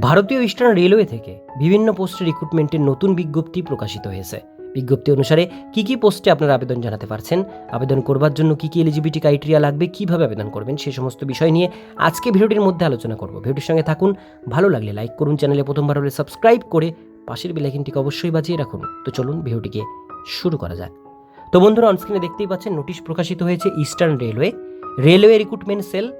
ভারতীয় eastern railway থেকে বিভিন্ন পোস্টে রিক্রুটমেন্টের নতুন বিজ্ঞপ্তি প্রকাশিত হয়েছে। বিজ্ঞপ্তি অনুসারে কি কি পোস্টে আপনারা আবেদন জানাতে পারছেন? আবেদন করবার জন্য কি কি এলিজিবিলিটি ক্রাইটেরিয়া লাগবে? কীভাবে আবেদন করবেন? সেই সমস্ত বিষয় নিয়ে আজকে ভিডিওটির মধ্যে আলোচনা করব। ভিডিওটির সঙ্গে থাকুন, ভালো লাগলে লাইক করুন, চ্যানেলে প্রথমবার হলে সাবস্ক্রাইব করে পাশের বেলাইকিনটিকে অবশ্যই বাজিয়ে রাখুন। তো চলুন ভিডিওটিকে শুরু করা যাক। তো বন্ধুরা অনস্ক্রিনে দেখতেই পাচ্ছেন, নোটিশ প্রকাশিত হয়েছে Eastern Railway. Railway recruitment cell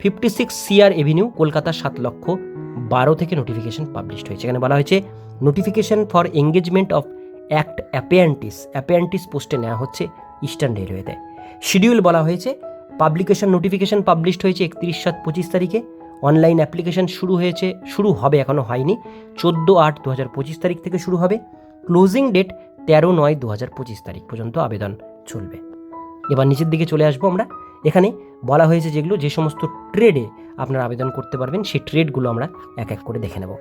fifty six CR avenue Kolkata, সাত লক্ষ। বারো থেকে নোটিফিকেশন পাবলিশড হয়েছে। এখানে বলা হয়েছে notification for engagement of act apprentices apprentices পোস্টে নেওয়া হচ্ছে ইস্টার্ন রেলওয়েতে শিডিউল বলা হয়েছে পাবলিকেশন নোটিফিকেশন পাবলিশড হয়েছে একত্রিশ সাত পঁচিশ তারিখে। অনলাইন অ্যাপ্লিকেশন শুরু হয়েছে, শুরু হবে এখনও হয়নি। চোদ্দ আট দু হাজার পঁচিশ তারিখ থেকে শুরু হবে। ক্লোজিং ডেট তেরো নয় দু হাজার পঁচিশ তারিখ পর্যন্ত আবেদন চলবে। এবার নিচের দিকে চলে আসব আমরা। এখানে বলা হয়েছে যেগুলো যে সমস্ত ট্রেডে আপনারা আবেদন করতে পারবেন, সেই ট্রেডগুলো আমরা এক এক করে দেখে নেব।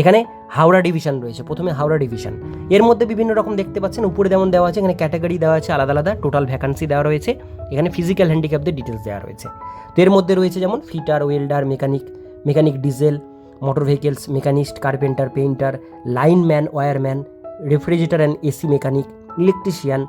এখানে হাওড়া ডিভিশন রয়েছে, প্রথমে হাওড়া ডিভিশন এর মধ্যে বিভিন্ন রকম দেখতে পাচ্ছেন, উপরে যেমন দেওয়া আছে, এখানে ক্যাটাগরি দেওয়া আছে, আলাদা আলাদা টোটাল ভ্যাকান্সি দেওয়া রয়েছে, এখানে ফিজিক্যাল হ্যান্ডিক্যাপদের ডিটেলস দেওয়া রয়েছে। তো এর মধ্যে রয়েছে যেমন fitter welder mechanic mechanic diesel motor vehicles machinist carpenter painter lineman wireman refrigerator and AC mechanic electrician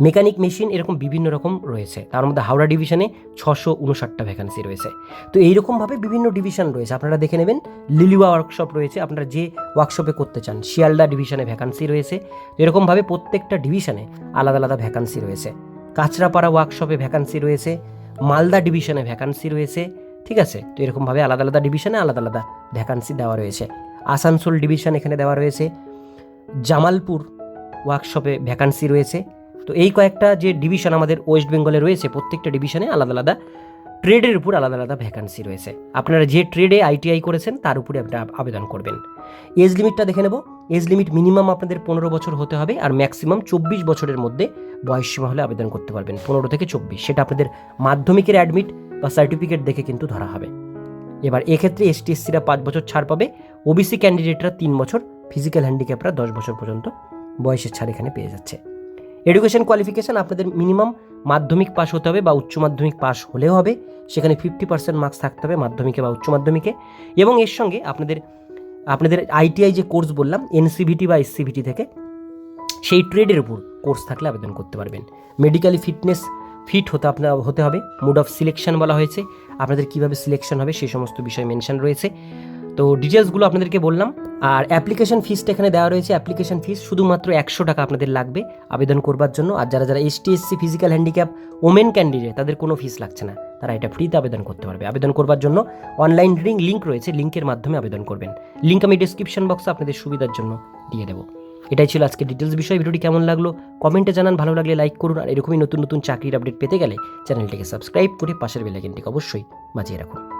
mechanic machine এরকম বিভিন্ন রকম রয়েছে। তার মধ্যে হাওড়া ডিভিশনে ছশো উনষাটটা ভ্যাকান্সি রয়েছে। তো এইরকমভাবে বিভিন্ন ডিভিশন রয়েছে। আপনারা দেখে নেবেন লিলিওয়া ওয়ার্কশপ রয়েছে। আপনারা যে ওয়ার্কশপে করতে চান, শিয়ালদা ডিভিশনে ভ্যাকান্সি রয়েছে। এরকমভাবে প্রত্যেকটা ডিভিশনে আলাদা আলাদা ভ্যাকান্সি রয়েছে। কাঁচরাপাড়া ওয়ার্কশপে ভ্যাকান্সি রয়েছে। মালদা ডিভিশনে ভ্যাকান্সি রয়েছে। ঠিক আছে? তো এরকমভাবে আলাদা আলাদা ডিভিশনে আলাদা আলাদা ভ্যাকান্সি দেওয়া রয়েছে। আসানসোল ডিভিশন এখানে দেওয়া রয়েছে। জামালপুর ওয়ার্কশপে ভ্যাকান্সি রয়েছে। তো এই কয়েকটা যে ডিভিশন আমাদের ওয়েস্ট বেঙ্গলে রয়েছে, প্রত্যেকটা ডিভিশনে আলাদা আলাদা ট্রেডের উপর আলাদা আলাদা ভ্যাকান্সি রয়েছে। আপনারা যে ট্রেডে আইটিআই করেছেন, তার উপরে আপনারা আবেদন করবেন। এজ লিমিটটা দেখে নেব। এজ লিমিট মিনিমাম আপনাদের পনেরো বছর হতে হবে আর ম্যাক্সিমাম চব্বিশ বছরের মধ্যে বয়সসীমা হলে আবেদন করতে পারবেন, পনেরো থেকে চব্বিশ। সেটা আপনাদের মাধ্যমিকের অ্যাডমিট বা সার্টিফিকেট দেখে কিন্তু ধরা হবে। এবার এক্ষেত্রে এসটি এসসিরা পাঁচ বছর ছাড় পাবে। ওবিসি ক্যান্ডিডেটরা তিন বছর ফিজিক্যাল হ্যান্ডিক্যাপরা দশ বছর পর্যন্ত বয়সের ছাড় এখানে পেয়ে যাচ্ছে। এডুকেশন কোয়ালিফিকেশান আপনাদের মিনিমাম মাধ্যমিক পাস হতে হবে বা উচ্চ মাধ্যমিক পাস হলেও হবে। সেখানে ফিফটি পার্সেন্ট মার্কস থাকতে হবে মাধ্যমিকে বা উচ্চ মাধ্যমিকে। এবং এর সঙ্গে আপনাদের আপনাদের আইটিআই যে কোর্স বললাম এনসিভিটি বা এসসিভিটি থেকে, সেই ট্রেডের উপর কোর্স থাকলে আবেদন করতে পারবেন। মেডিকেলি ফিটনেস ফিট হতে আপনার হতে হবে। মুড অফ সিলেকশন বলা হয়েছে। আপনাদের কীভাবে সিলেকশন হবে সেই সমস্ত বিষয় মেনশন রয়েছে। তো ডিটেলসগুলো আপনাদেরকে বললাম। আর অ্যাপ্লিকেশন ফিসটা এখানে দেওয়া রয়েছে। অ্যাপ্লিকেশন ফিস শুধুমাত্র একশো টাকা আপনাদের লাগবে আবেদন করবার জন্য। আর যারা যারা ST SC physical handicap women candidate তাদের কোনো ফিস লাগছে না। তারা এটা ফ্রিতে আবেদন করতে পারবে। আবেদন করবার জন্য অনলাইন লিঙ্ক লিঙ্ক রয়েছে। লিঙ্কের মাধ্যমে আবেদন করবেন। লিঙ্ক আমি ডিসক্রিপশন বক্সে আপনাদের সুবিধার জন্য দিয়ে দেবো। এটাই ছিল আজকে ডিটেলস বিষয়। ভিডিওটি কেমন লাগল? কমেন্টে জানান। ভালো লাগলে লাইক করুন। আর এরকমই নতুন নতুন চাকরির আপডেট পেতে গেলে চ্যানেলটিকে সাবস্ক্রাইব করে পাশের বেলাইকেনটিকে অবশ্যই বাজিয়ে রাখুন।